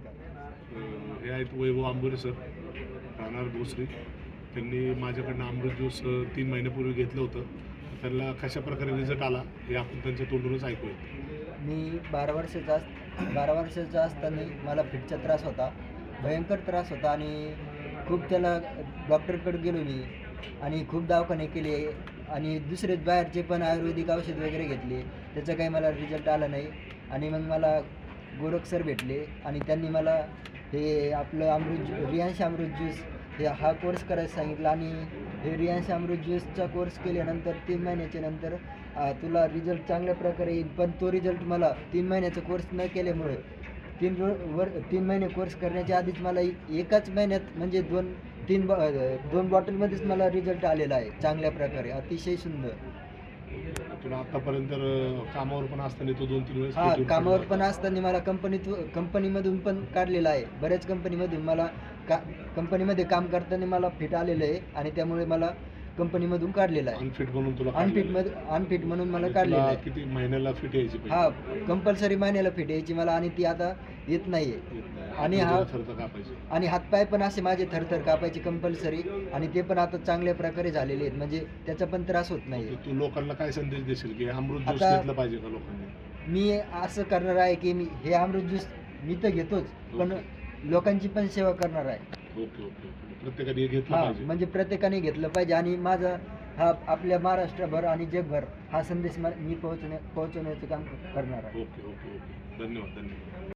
हे आहेत वैभव आंबोरे सर राहणार भोसरी. त्यांनी माझ्याकडनं अमृत ज्यूस तीन महिन्यापूर्वी घेतलं होतं. त्यांना कशा प्रकारे रिझल्ट आला हे आपण त्यांच्या तोंडूनच ऐकूया मी बारा वर्षाचा अस बारा वर्षाचा असताना मला फिटचा त्रास होता भयंकर त्रास होता आणि खूप त्याला डॉक्टरकडे गेलो मी आणि खूप दवाखाने केले आणि दुसरे बाहेरचे पण आयुर्वेदिक औषध वगैरे घेतले. त्याचा काही मला रिझल्ट आला नाही. आणि मग मला गोरख सर भेटले आणि त्यांनी मला हे आपलं अमृत रियांश अमृत ज्यूस हे हा कोर्स करायला सांगितला आणि हे रियांश अमृत ज्यूसचा कोर्स केल्यानंतर तीन महिन्याच्या नंतर तुला रिझल्ट चांगल्या प्रकारे येईल. पण तो रिझल्ट मला तीन महिन्याचा कोर्स न केल्यामुळे तीन रो वर तीन महिने कोर्स करण्याच्या आधीच मला एकाच महिन्यात म्हणजे दोन तीन बॉ- दोन बॉटलमध्येच मला रिझल्ट आलेला आहे चांगल्या प्रकारे. अतिशय सुंदर. तुला आतापर्यंत कामावर पण असताना तो दोन तीन वेळेस हा भेटून कामावर पण. असताना मला कंपनीत कंपनीमधून पण काढलेलं आहे बऱ्याच कंपनीमधून मला का कंपनीमध्ये काम करताना मला फिट आलेलं आहे आणि त्यामुळे मला कंपनीमधून काढलेलं आहे. अनफिट म्हणून तुला अनफिट काढलेलं आहे. मध्ये अनफिट म्हणून मला आणि काढलेलं आहे. किती महिन्याला फिट यायची हा कंपल्सरी महिन्याला फिट यायची मला आणि ती आता येत नाहीये. आणि हा- खर्च कापायचे. आणि हातपाय पण असे माझे थरथर कापायचे कंपल्सरी आणि ते पण आता चांगल्या प्रकारे झालेले आहेत. म्हणजे त्याचा पण त्रास होत नाही तू लोकांना काय संदेश देशील की अमृत ज्यूस आता- घेतलं पाहिजे का लोकांनी? मी असं करणार आहे की मी हे अमृत ज्यूस मी तर घेतोच पण लोकांची पण सेवा करणार आहे. Okay okay okay. प्रत्येकाने हे घेतलं हा पाहिजे. म्हणजे प्रत्येकाने घेतलं पाहिजे आणि माझा हा आपल्या महाराष्ट्रभर आणि जगभर हा संदेश म- मी पोहोचण्या पोहोचवण्याचं काम करणार आहे. Okay okay okay. धन्यवाद धन्यवाद.